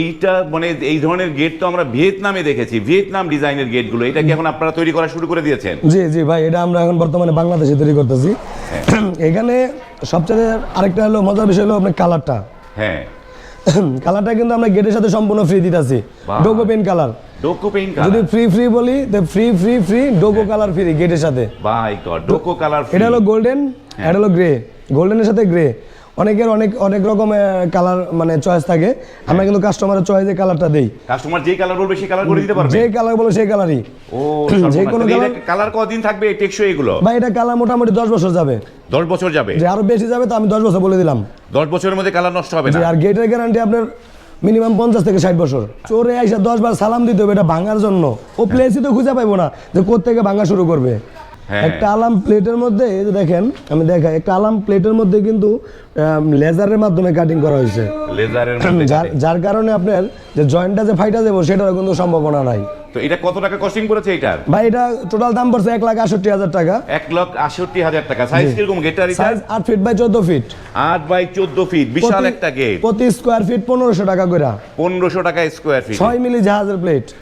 এইটা মানে এই ধরনের গেট তো আমরা ভিয়েতনামে দেখেছি ভিয়েতনাম ডিজাইনের গেটগুলো এটা কি এখন আপনারা তৈরি করা শুরু করে দিয়েছেন। জি জি ভাই এটা আমরা এখন বর্তমানে বাংলাদেশে তৈরি করতেছি। এখানে সবচেয়ে আরেকটা হলো মজার বিষয় হলো আপনার কালারটা হ্যাঁ। কালারটা কিন্তু আমরা গেটের সাথে সম্পূর্ণ ফ্রি দিতেছি। ডোকো পেন কালার ডোকো পেইন্ট যদি ফ্রি ফ্রি বলি free free free ডোকো colour free গেটের সাথে। বাই গড ডোকো কালার এটা হলো গোল্ডেন এটা হলো গ্রে গোল্ডেনের সাথে গ্রে অনেকের অনেক অনেক রকমের কালার মানে চয়েস থাকে। আমরা কিন্তু কাস্টমারের চয়েসে কালারটা দেই। কাস্টমার যেই কালার বলবে সেই কালার করে দিতে পারবে? যে কালার বলো সেই কালারই ও যে কোনো কালার কদিন থাকবে? টেকসই এগুলো? বা এটা কালার মোটামুটি দশ বছর যাবে। দশ বছর যাবে? যে আরও বেশি যাবে তো আমি দশ বছর বলে দিলাম। দশ বছরের মধ্যে কালার নষ্ট হবে না? আর গেটের গ্যারান্টি আপনার মিনিমাম পঞ্চাশ থেকে ষাট বছর। চোরে আইসা দশ বার সালাম দিতে হবে এটা ভাঙার জন্য। ও প্লেসই তো খুঁজে পাইবো না যে কোথেকে ভাঙা শুরু করবে। একটা আলাম প্লেটের মধ্যে এই যে দেখেন আমি দেখাই একটা আলাম প্লেটের মধ্যে কিন্তু লেজারের মাধ্যমে কাটিং করা হয়েছে। লেজারের যার কারণে আপনার যে জয়েন্টটা যে ফাইটা দেবো সেটারও কিন্তু সম্ভাবনা নাই। তো এটা কত টাকা কস্টিং পড়েছে এটার? ভাই এটা টোটাল দাম পড়ছে এক লাখ আষট্টি হাজার টাকা। এক লক্ষ আষট্টি হাজার টাকা। সাইজ কীরকম? গেটার সাইজ আট ফিট বাই চোদ্দ ফিট আট বাই চোদ্দ ফিট বিশাল একটা গেট প্রতি স্কোয়ার ফিট পনেরোশো টাকা করে পনেরোশো টাকা স্কোয়ার ফিট ছয় মিলি জাহাজের প্লেট